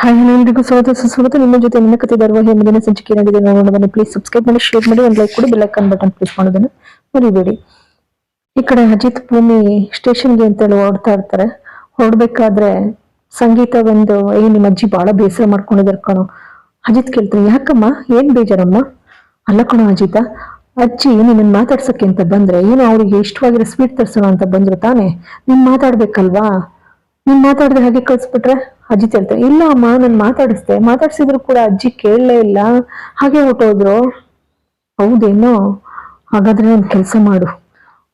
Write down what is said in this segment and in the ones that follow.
Hi ಎಲ್ಲರಿಗೂ ಸ್ವಾಗತ, ಸುಸ್ವಾಗತ. ನಿಮ್ಮ ಜೊತೆ ನಿಮ್ಮ ಕತೆ ಬರುವ ಮುಂದಿನ ಸಂಚಿಕೆ ಏನಾಗಿದೆ ನೋಡೋಣ ಪ್ಲೀಸ್ ಸಬ್ಸ್ಕ್ರೈಬ್ ಮಾಡಿ ಶೇರ್ ಮಾಡಿ, ಒಂದು ಲೈಕ್ ಕೊಡಿ ಬೆಲ್ ಐಕಾನ್ ಬಟನ್ ಪ್ರೆಸ್ ಮಾಡೋದನ್ನು ಮರಿಬೇಡಿ. ಈ ಕಡೆ ಅಜಿತ್ ಭೂಮಿ ಸ್ಟೇಷನ್ಗೆ ಅಂತೇಳಿ ಹೊರಡ್ತಾ ಇರ್ತಾರೆ. ಹೊರಡ್ಬೇಕಾದ್ರೆ ಸಂಗೀತ ಬಂದು ಏ, ನಿಮ್ಮ ಅಜ್ಜಿ ಬಹಳ ಬೇಸರ ಮಾಡ್ಕೊಂಡಿದ್ದಾರೆ ಕಣೋ. ಅಜಿತ್ ಕೇಳ್ತಾರೆ ಯಾಕಮ್ಮ, ಏನ್ ಬೇಜಾರಮ್ಮ? ಅಲ್ಲ ಕಣೋ ಅಜಿತ, ಅಜ್ಜಿ ನಿನ್ನ ಮಾತಾಡ್ಸಕ್ಕೆ ಅಂತ ಬಂದ್ರೆ, ಏನು ಅವ್ರಿಗೆ ಇಷ್ಟವಾಗಿರೋ ಸ್ವೀಟ್ ತರ್ಸೋಣ ಅಂತ ಬಂದ್ರು ತಾನೇ. ನೀನ್ ಮಾತಾಡ್ಬೇಕಲ್ವಾ? ನೀನ್ ಮಾತಾಡಿದ್ರೆ ಹಾಗೆ ಕಳ್ಸ್ಬಿಟ್ರೆ ಅಜ್ಜಿ ಹೇಳ್ತಾರೆ, ಇಲ್ಲ ಅಮ್ಮ, ನಾನು ಮಾತಾಡಿಸ್ದೆ. ಮಾತಾಡ್ಸಿದ್ರು ಕೂಡ ಅಜ್ಜಿ ಕೇಳಲೇ ಇಲ್ಲ. ಹಾಗೆ ಹೊಟ್ಟೋದ್ರು ಹೌದೇನೋ? ಹಾಗಾದ್ರೆ ಒಂದು ಕೆಲಸ ಮಾಡು.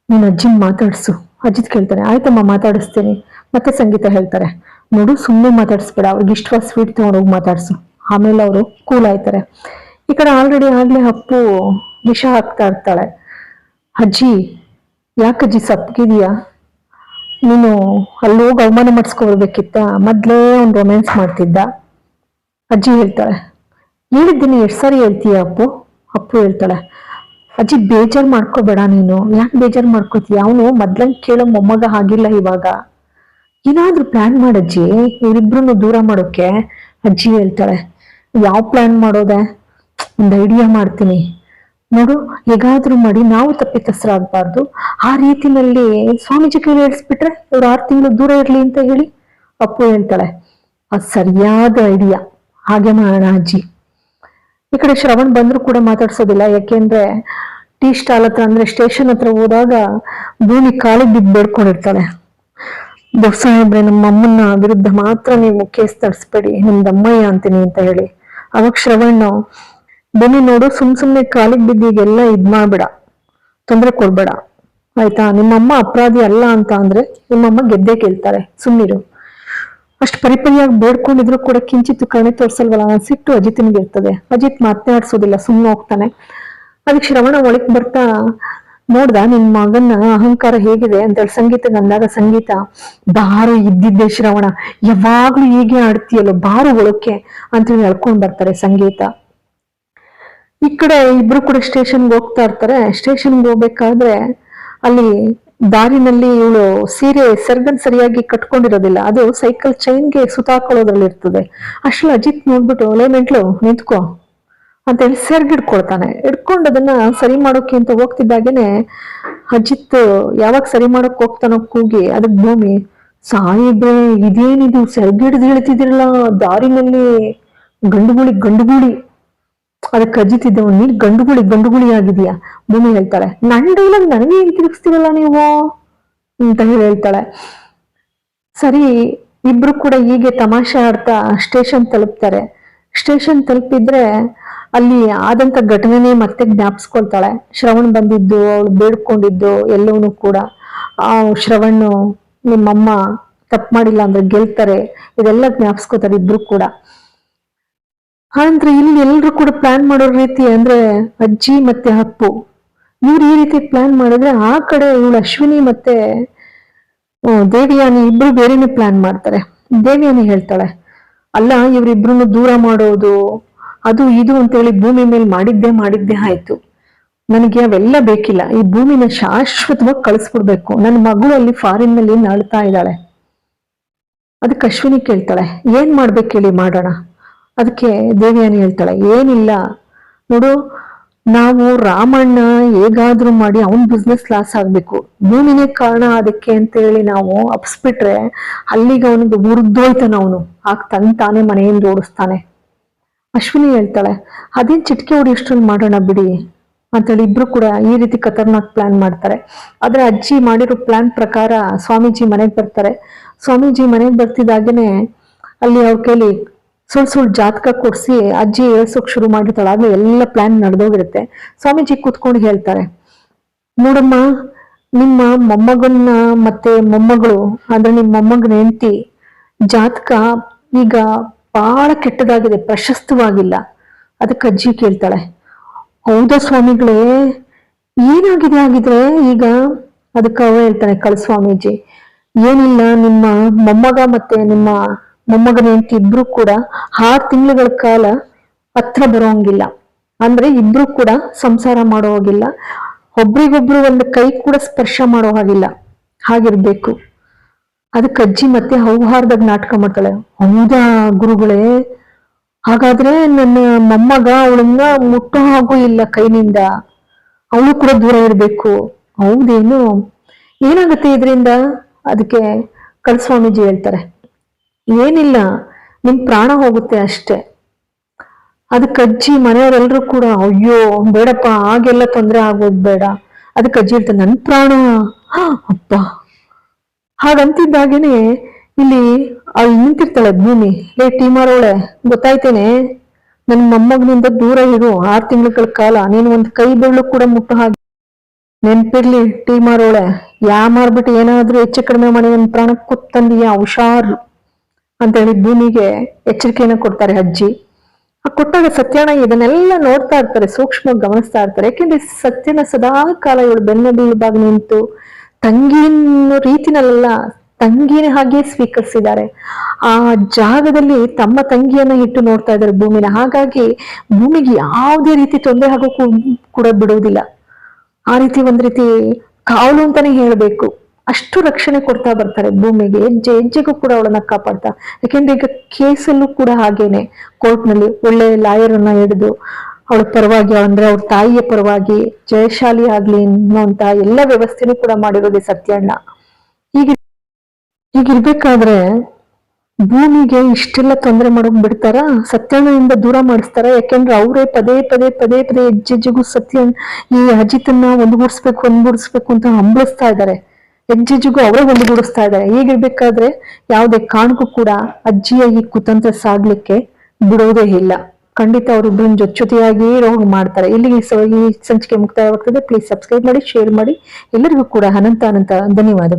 ನೀನ್ ಅಜ್ಜಿನ ಮಾತಾಡ್ಸು. ಅಜ್ಜಿದ್ ಕೇಳ್ತಾರೆ, ಆಯ್ತಮ್ಮ, ಮಾತಾಡಿಸ್ತೀನಿ. ಮತ್ತೆ ಸಂಗೀತ ಹೇಳ್ತಾರೆ, ನೋಡು ಸುಮ್ಮನೆ ಮಾತಾಡಿಸ್ಬೇಡ. ಅವ್ರಿಗೆ ಇಷ್ಟವಾದ ಸ್ವೀಟ್ ತಗೊಂಡೋಗಿ ಮಾತಾಡ್ಸು. ಆಮೇಲೆ ಅವರು ಕೂಲ್ ಆಯ್ತಾರೆ. ಈ ಕಡೆ ಆಲ್ರೆಡಿ ಆಗ್ಲೇ ಅಪ್ಪು ವಿಷ ಹಾಕ್ತಾ ಇರ್ತಾಳೆ. ಅಜ್ಜಿ, ಯಾಕಜ್ಜಿ ಸಪ್ಪಗಿದೀಯಾ? ನೀನು ಅಲ್ಲಿ ಹೋಗಿ ಅವಮಾನ ಮಾಡಿಸ್ಕೊಬರ್ಬೇಕಿತ್ತ, ಮೊದಲೇ ಒಂದು ರೊಮ್ಯಾನ್ಸ್ ಮಾಡ್ತಿದ್ದ. ಅಜ್ಜಿ ಹೇಳ್ತಾಳೆ ಹೇಳಿದ್ದೀನಿ ಎಷ್ಟು ಸಾರಿ ಹೇಳ್ತೀಯ ಅಪ್ಪು? ಅಪ್ಪು ಹೇಳ್ತಾಳೆ, ಅಜ್ಜಿ ಬೇಜಾರು ಮಾಡ್ಕೋಬೇಡ ನೀನು, ಯಾಕೆ ಬೇಜಾರು ಮಾಡ್ಕೋತೀಯ? ಅವನು ಮೊದ್ಲಂಗೆ ಕೇಳೋ ಮೊಮ್ಮಗ ಆಗಿಲ್ಲ ಇವಾಗ. ಏನಾದರೂ ಪ್ಲಾನ್ ಮಾಡಜ್ಜಿ ಇವರಿಬ್ರು ದೂರ ಮಾಡೋಕೆ. ಅಜ್ಜಿ ಹೇಳ್ತಾಳೆ, ಯಾವ ಪ್ಲಾನ್ ಮಾಡೋದೆ? ಒಂದು ಐಡಿಯಾ ಮಾಡ್ತೀನಿ. ನೋಡು, ಹೇಗಾದ್ರೂ ಮಾಡಿ ನಾವು ತಪ್ಪಿತಸ್ಥರಾಗಬಾರ್ದು ಆ ರೀತಿನಲ್ಲಿ ಸ್ವಾಮೀಜಿ ಕೈಲಿ ಹೇಳಿಸ್ಬಿಟ್ರೆ ಇವ್ರು ಆರು ತಿಂಗಳು ದೂರ ಇರ್ಲಿ ಅಂತ ಹೇಳಿ ಅಪ್ಪು ಹೇಳ್ತಾಳೆ. ಆ ಸರಿಯಾದ ಐಡಿಯಾ ಹಾಗೆ ಮಾಡೋಣ ಅಜ್ಜಿ. ಈ ಕಡೆ ಶ್ರವಣ್ ಬಂದ್ರು ಕೂಡ ಮಾತಾಡ್ಸೋದಿಲ್ಲ. ಯಾಕೆಂದ್ರೆ ಟೀ ಸ್ಟಾಲ್ ಹತ್ರ ಅಂದ್ರೆ ಸ್ಟೇಷನ್ ಹತ್ರ ಹೋದಾಗ ಭೂಮಿ ಕಾಲಿಗೆ ಬಿದ್ದು ಬೇಡ್ಕೊಂಡಿರ್ತಾಳೆ. ದೊಡ್ಡ ಸಾಹೇಬ್ರೆ ನಮ್ಮ ವಿರುದ್ಧ ಮಾತ್ರ ನೀವು ಕೇಸ್ ತರಿಸ್ಬೇಡಿ ನಿಮ್ದು ಅಮ್ಮಯ್ಯ ಅಂತೀನಿ ಅಂತ ಹೇಳಿ. ಅವಾಗ ಶ್ರವಣ್ ಭೂಮಿ ನೋಡು, ಸುಮ್ ಸುಮ್ನೆ ಕಾಲಿಗೆ ಬಿದ್ದಿಗೆಲ್ಲ ಇದ್ ಮಾಡ್ಬೇಡ. ತೊಂದ್ರೆ ಕೊಡ್ಬೇಡ. ಆಯ್ತಾ? ನಿಮ್ಮಮ್ಮ ಅಪರಾಧಿ ಅಲ್ಲ ಅಂತ ಅಂದ್ರೆ ನಿಮ್ಮಮ್ಮ ಗೆದ್ದೆ ಕೇಳ್ತಾರೆ. ಸುಮ್ನಿರು ಅಷ್ಟು ಪರಿಪರಿಯಾಗಿ ಬೇಡ್ಕೊಂಡಿದ್ರು ಕೂಡ ಕಿಂಚಿತ್ತು ಕಣೆ ತೋರ್ಸಲ್ವಲ್ಲ? ಸಿಟ್ಟು ಅಜಿತ್ನಿಗೆ ಇರ್ತದೆ. ಅಜಿತ್ ಮಾತನಾಡ್ಸೋದಿಲ್ಲ ಸುಮ್ಮನೆ ಹೋಗ್ತಾನೆ. ಅದಕ್ಕೆ ಶ್ರವಣ ಒಳಗೆ ಬರ್ತಾ, ನೋಡ್ದ ನಿನ್ ಮಗನ ಅಹಂಕಾರ ಹೇಗಿದೆ ಅಂತೇಳಿ ಸಂಗೀತ ಅಂದಾಗ ಸಂಗೀತ. ಬಾರು ಇದ್ದಿದ್ದೆ ಶ್ರವಣ. ಯಾವಾಗ್ಲೂ ಹೀಗೆ ಆಡ್ತೀಯಲ್ಲೋ, ಬಾರು ಒಳಕ್ಕೆ ಅಂತೇಳಿ ಹೇಳ್ಕೊಂಡ್ ಬರ್ತಾರೆ ಸಂಗೀತ. ಈ ಕಡೆ ಇಬ್ರು ಕೂಡ ಸ್ಟೇಷನ್ಗೆ ಹೋಗ್ತಾ ಇರ್ತಾರೆ. ಸ್ಟೇಷನ್ಗೆ ಹೋಗ್ಬೇಕಾದ್ರೆ ಅಲ್ಲಿ ದಾರಿನಲ್ಲಿ ಇವಳು ಸೀರೆ ಸರ್ಗನ್ ಸರಿಯಾಗಿ ಕಟ್ಕೊಂಡಿರೋದಿಲ್ಲ. ಅದು ಸೈಕಲ್ ಚೈನ್ಗೆ ಸುತ್ತಾಕೊಳ್ಳೋದ್ರಲ್ಲಿ ಇರ್ತದೆ. ಅಷ್ಟು ಅಜಿತ್ ನೋಡ್ಬಿಟ್ಟು ಒಲೆ ಮೆಂಟ್ಲು, ನಿಂತ್ಕೋ. ಅಂತ ಹೇಳಿ ಸೆರ್ಗ್ ಹಿಡ್ಕೊಳ್ತಾನೆ. ಹಿಡ್ಕೊಂಡು ಅದನ್ನ ಸರಿ ಮಾಡೋಕೆ ಅಂತ ಹೋಗ್ತಿದ್ದಾಗೇನೆ ಅಜಿತ್ ಯಾವಾಗ ಸರಿ ಮಾಡೋಕೆ ಹೋಗ್ತಾನೋ ಕೂಗಿ ಅದಕ್ಕೆ ಭೂಮಿ ಸಾಯಿಬ್ರೆ ಇದೇನಿದು? ಸೆರ್ಗಿಡ್ದು ಹೇಳ್ತಿದಿರಲ್ಲ ದಾರಿನಲ್ಲಿ ಗಂಡುಗುಳಿ ಗಂಡುಗುಳಿ. ಅದಕ್ಕೆ ಅಜಿತಿದ್ದೆ ನೀನ್ ಗಂಡುಗುಳಿ ಗಂಡುಗುಳಿ ಆಗಿದೆಯಾ ಭೂಮಿ ಹೇಳ್ತಾಳೆ ನನ್ ಡೈಲಾಗ್ ನನಗೆ ಹೇಗೆ ತಿರುಗಿಸ್ತಿರಲ್ಲ ನೀವು? ಅಂತ ಹೇಳಿ ಹೇಳ್ತಾಳೆ. ಸರಿ, ಇಬ್ರು ಕೂಡ ಹೀಗೆ ತಮಾಷೆ ಆಡ್ತಾ ಸ್ಟೇಷನ್ ತಲುಪ್ತಾರೆ. ಸ್ಟೇಷನ್ ತಲುಪಿದ್ರೆ ಅಲ್ಲಿ ಆದಂತ ಘಟನೆನೇ ಮತ್ತೆ ಜ್ಞಾಪಿಸ್ಕೊಳ್ತಾಳೆ. ಶ್ರವಣ್ ಬಂದಿದ್ದು, ಅವಳು ಬೇಡ್ಕೊಂಡಿದ್ದು ಎಲ್ಲವನ್ನೂ ಕೂಡ. ಆ ಶ್ರವಣ್ ನಿಮ್ಮಮ್ಮ ತಪ್ಪು ಮಾಡಿಲ್ಲ ಅಂದ್ರೆ ಗೆಲ್ತಾರೆ. ಇದೆಲ್ಲ ಜ್ಞಾಪಿಸ್ಕೋತಾರೆ ಇಬ್ರು ಕೂಡ. ಆನಂತರ ಇಲ್ಲಿ ಎಲ್ಲರೂ ಕೂಡ ಪ್ಲಾನ್ ಮಾಡೋ ರೀತಿ ಅಂದ್ರೆ ಅಜ್ಜಿ ಮತ್ತೆ ಅಪ್ಪು. ಇವ್ರು ಈ ರೀತಿ ಪ್ಲಾನ್ ಮಾಡಿದ್ರೆ ಆ ಕಡೆ ಇವಳು ಅಶ್ವಿನಿ ಮತ್ತೆ ದೇವಿಯಾನಿ ಇಬ್ರು ಬೇರೆನೆ ಪ್ಲಾನ್ ಮಾಡ್ತಾರೆ. ದೇವಿಯಾನಿ ಹೇಳ್ತಾಳೆ, ಅಲ್ಲ ಇವ್ರಿಬ್ರು ದೂರ ಮಾಡೋದು, ಅದು ಇದು ಅಂತೇಳಿ ಭೂಮಿ ಮೇಲೆ ಮಾಡಿದ್ದೆ ಮಾಡಿದ್ದೆ ಆಯ್ತು. ನನಗೆ ಅವೆಲ್ಲ ಬೇಕಿಲ್ಲ. ಈ ಭೂಮಿನ ಶಾಶ್ವತವಾಗಿ ಕಳಿಸ್ಬಿಡ್ಬೇಕು. ನನ್ನ ಮಗಳು ಅಲ್ಲಿ ಫಾರಿನ್ನಲ್ಲಿ ನಳ್ತಾ ಇದ್ದಾಳೆ. ಅದಕ್ಕೆ ಅಶ್ವಿನಿ ಕೇಳ್ತಾಳೆ, ಏನ್ ಮಾಡ್ಬೇಕು ಹೇಳಿ ಮಾಡೋಣ? ಅದಕ್ಕೆ ದೇವಿಯಾನಿ ಹೇಳ್ತಾಳೆ, ಏನಿಲ್ಲ. ನೋಡು, ನಾವು ರಾಮಣ್ಣ ಹೇಗಾದ್ರೂ ಮಾಡಿ ಅವನ್ ಬಿಸ್ನೆಸ್ ಲಾಸ್ ಆಗ್ಬೇಕು. ಭೂಮಿನೇ ಕಾರಣ ಅದಕ್ಕೆ ಅಂತ ಹೇಳಿ ನಾವು ಅಪ್ಸ್ಬಿಟ್ರೆ ಅಲ್ಲಿಗೆ ಅವನಿಗೆ ಮುರಿದೋಯ್ತಾನ ಅವನು. ಆಗ ತನ್ ತಾನೇ ಮನೆಯಿಂದ ಓಡಿಸ್ತಾನೆ. ಅಶ್ವಿನಿ ಹೇಳ್ತಾಳೆ, ಅದೇನ್ ಚಿಟ್ಕೆ ಇಷ್ಟರಲ್ಲಿ ಮಾಡೋಣ ಬಿಡಿ. ಅಂತೇಳಿ ಇಬ್ರು ಕೂಡ ಈ ರೀತಿ ಖತರ್ನಾಕ್ ಪ್ಲಾನ್ ಮಾಡ್ತಾರೆ. ಆದ್ರೆ ಅಜ್ಜಿ ಮಾಡಿರೋ ಪ್ಲಾನ್ ಪ್ರಕಾರ ಸ್ವಾಮೀಜಿ ಮನೆಗೆ ಬರ್ತಾರೆ. ಸ್ವಾಮೀಜಿ ಮನೆಗೆ ಬರ್ತಿದ್ದಾಗೇನೆ ಅಲ್ಲಿ ಅವ್ರ ಕೈಲಿ ಸುಳ್ ಸುಳ್ ಜಾತಕ ಕೊಡ್ಸಿ ಅಜ್ಜಿ ಹೇಳ್ಸೋಕ್ ಶುರು ಮಾಡಿರ್ತಾಳೆ. ಆಗ ಎಲ್ಲ ಪ್ಲಾನ್ ನಡೆದೋಗಿರುತ್ತೆ. ಸ್ವಾಮೀಜಿ ಕೂತ್ಕೊಂಡು ಹೇಳ್ತಾರೆ, ನೋಡಮ್ಮ, ನಿಮ್ಮ ಮೊಮ್ಮಗನ್ನ ಮತ್ತೆ ಮೊಮ್ಮಗಳು, ಅಂದ್ರೆ ನಿಮ್ಮ ಮೊಮ್ಮಗನ ಹೆಂಡತಿ ಜಾತಕ ಈಗ ಬಹಳ ಕೆಟ್ಟದಾಗಿದೆ, ಪ್ರಶಸ್ತವಾಗಿಲ್ಲ. ಅದಕ್ಕೆ ಅಜ್ಜಿ ಕೇಳ್ತಾಳೆ, ಹೌದಾ ಸ್ವಾಮಿಗಳೇ, ಏನಾಗಿದೆ ಆಗಿದ್ರೆ ಈಗ? ಅದಕ್ಕೆ ಅವ ಹೇಳ್ತಾನೆ ಕಳ್ ಸ್ವಾಮೀಜಿ, ಏನಿಲ್ಲ, ನಿಮ್ಮ ಮೊಮ್ಮಗ ಮತ್ತೆ ನಿಮ್ಮ ಮೊಮ್ಮಗನ ಹೆಂಡತಿ ಇಬ್ರು ಕೂಡ ಆರು ತಿಂಗಳ ಕಾಲ ಪತ್ರ ಬರೋಂಗಿಲ್ಲ. ಅಂದ್ರೆ ಇಬ್ರು ಕೂಡ ಸಂಸಾರ ಮಾಡೋ ಹಾಗಿಲ್ಲ. ಒಬ್ರಿಗೊಬ್ರು ಒಂದು ಕೈ ಕೂಡ ಸ್ಪರ್ಶ ಮಾಡೋ ಹಾಗಿಲ್ಲ. ಹಾಗಿರ್ಬೇಕು. ಅದಕ್ಕೆ ಅಜ್ಜಿ ಮತ್ತೆ ಹೌಹಾರ್ದಾಗ ನಾಟಕ ಮಾಡ್ತಾಳೆ. ಹೌದಾ ಗುರುಗಳೇ? ಹಾಗಾದ್ರೆ ನನ್ನ ಮೊಮ್ಮಗ ಅವಳನ್ನ ಮುಟ್ಟೋ ಹಾಗೂ ಇಲ್ಲ ಕೈನಿಂದ. ಅವಳು ಕೂಡ ದೂರ ಇರಬೇಕು. ಹೌದೇನು? ಏನಾಗುತ್ತೆ ಇದರಿಂದ? ಅದಕ್ಕೆ ಕಳಸ್ವಾಮೀಜಿ ಹೇಳ್ತಾರೆ. ಏನಿಲ್ಲ, ನಿಮ್ ಪ್ರಾಣ ಹೋಗುತ್ತೆ ಅಷ್ಟೇ. ಅದಕ್ಕೆ ಅಜ್ಜಿ ಮನೆಯವರೆಲ್ಲರೂ ಕೂಡ, ಅಯ್ಯೋ, ಬೇಡಪ್ಪ, ಹಾಗೆಲ್ಲ ತೊಂದರೆ ಆಗೋದು ಬೇಡ. ಅದಕ್ಕೆ ಅಜ್ಜಿ ಹೇಳ್ತಾರೆ ನನ್ ಪ್ರಾಣ. ಅಪ್ಪ ಹಾಗಂತಿದ್ದಾಗೇನೆ, ಇಲ್ಲಿ ಅವಳು ನಿಂತಿರ್ತಾಳೆ ಭೂಮಿ. ಲೇ ಟೀಮಾರೋಳೆ ಗೊತ್ತಾಯ್ತೇನೆ. ನನ್ ಮೊಮ್ಮಗನಿಂದ ದೂರ ಇರು. ಆರು ತಿಂಗಳ ಕಾಲ ನೀನು ಒಂದ್ ಕೈ ಬೆರಳು ಕೂಡ ಮುಟ್ಟು ಹಾಗೆ ನೆನ್ಪಿರ್ಲಿ ಟೀಮಾರೋಳೆ ಯಾ ಮಾರ್ಬಿಟ್ಟು ಏನಾದ್ರೂ ಹೆಚ್ಚು ಕಡಿಮೆ ಮಾಡಿ ನನ್ ಪ್ರಾಣ ಕೊತ್ತಂದಿಯಾ ಹುಷಾರು. ಅಂತ ಹೇಳಿ ಭೂಮಿಗೆ ಎಚ್ಚರಿಕೆಯನ್ನು ಕೊಡ್ತಾರೆ ಅಜ್ಜಿ. ಆ ಕೊಟ್ಟಾಗ ಸತ್ಯನ ಇದನ್ನೆಲ್ಲ ನೋಡ್ತಾ ಇರ್ತಾರೆ, ಸೂಕ್ಷ್ಮವಾಗಿ ಗಮನಿಸ್ತಾ ಇರ್ತಾರೆ. ಯಾಕೆಂದ್ರೆ ಸತ್ಯನ ಸದಾ ಕಾಲ ಇವಳು ಬೆನ್ನೆಲುಬಾಗಿ ನಿಂತು ತಂಗಿ ರೀತಿನಲ್ಲೆಲ್ಲ ರೀತಿನಲ್ಲ ತಂಗಿನ ಹಾಗೆ ಸ್ವೀಕರಿಸಿದ್ದಾರೆ. ಆ ಜಾಗದಲ್ಲಿ ತಮ್ಮ ತಂಗಿಯನ್ನ ಇಟ್ಟು ನೋಡ್ತಾ ಇದ್ದಾರೆ ಭೂಮಿನ. ಹಾಗಾಗಿ ಭೂಮಿಗೆ ಯಾವುದೇ ರೀತಿ ತೊಂದರೆ ಹಾಗೂ ಕೂಡ ಬಿಡುವುದಿಲ್ಲ. ಆ ರೀತಿ ಒಂದ್ ರೀತಿ ಕಾವಲು ಅಂತಾನೆ ಹೇಳ್ಬೇಕು. ಅಷ್ಟು ರಕ್ಷಣೆ ಕೊಡ್ತಾ ಬರ್ತಾರೆ ಭೂಮಿಗೆ. ಹೆಜ್ಜೆ, ಹೆಜ್ಜೆಗೂ ಕೂಡ ಅವಳನ್ನ ಕಾಪಾಡ್ತಾ. ಯಾಕೆಂದ್ರೆ ಈಗ ಕೇಸಲ್ಲೂ ಕೂಡ ಹಾಗೇನೆ. ಕೋರ್ಟ್ನಲ್ಲಿ ಒಳ್ಳೆ ಲಾಯರ್ ಅನ್ನ ಹಿಡಿದು ಅವಳ ಪರವಾಗಿ, ಅಂದ್ರೆ ಅವ್ರ ತಾಯಿಯ ಪರವಾಗಿ ಜಯಶಾಲಿ ಆಗ್ಲಿ ಅನ್ನುವಂತ ಎಲ್ಲ ವ್ಯವಸ್ಥೆನೂ ಕೂಡ ಮಾಡಿರೋದೆ ಸತ್ಯಣ್ಣ. ಈಗ ಹೀಗಿರ್ಬೇಕಾದ್ರೆ ಭೂಮಿಗೆ ಇಷ್ಟೆಲ್ಲ ತೊಂದರೆ ಮಾಡೋಕ್ ಬಿಡ್ತಾರ? ಸತ್ಯಣ್ಣನಿಂದ ದೂರ ಮಾಡಿಸ್ತಾರ? ಯಾಕೆಂದ್ರೆ ಅವರೇ ಪದೇ ಪದೇ ಪದೇ ಪದೇ ಹೆಜ್ಜೆಜ್ಜೆಗೂ ಸತ್ಯ ಈ ಅಜಿತನ್ನ ಒಂದುಗೂಡಿಸ್ಬೇಕು ಒಂದುಗೂಡಿಸ್ಬೇಕು ಅಂತ ಹಂಬಲಿಸ್ತಾ ಇದ್ದಾರೆ. ಹೆಜ್ಜೆಜ್ಜೆಗೂ ಅವರೇ ಒಂದುಗೂಡಿಸ್ತಾ ಇದ್ದಾರೆ. ಹೀಗಿರ್ಬೇಕಾದ್ರೆ ಯಾವುದೇ ಕಾರಣಕ್ಕೂ ಕೂಡ ಅಜ್ಜಿಯ ಈ ಕುತಂತ್ರ ಸಾಗ್ಲಿಕ್ಕೆ ಬಿಡೋದೇ ಇಲ್ಲ. ಖಂಡಿತ ಅವರಿಬ್ಬರನ್ನ ಜೊತೆ ಜೊತೆಯಾಗಿ ರೋಗ ಮಾಡ್ತಾರೆ. ಇಲ್ಲಿಗೆ ಈ ಸಂಚಿಕೆ ಮುಕ್ತಾಯವಾಗ್ತದೆ. ಪ್ಲೀಸ್ ಸಬ್ಸ್ಕ್ರೈಬ್ ಮಾಡಿ ಶೇರ್ ಮಾಡಿ. ಎಲ್ಲರಿಗೂ ಕೂಡ ಅನಂತ ಅನಂತ ಧನ್ಯವಾದಗಳು.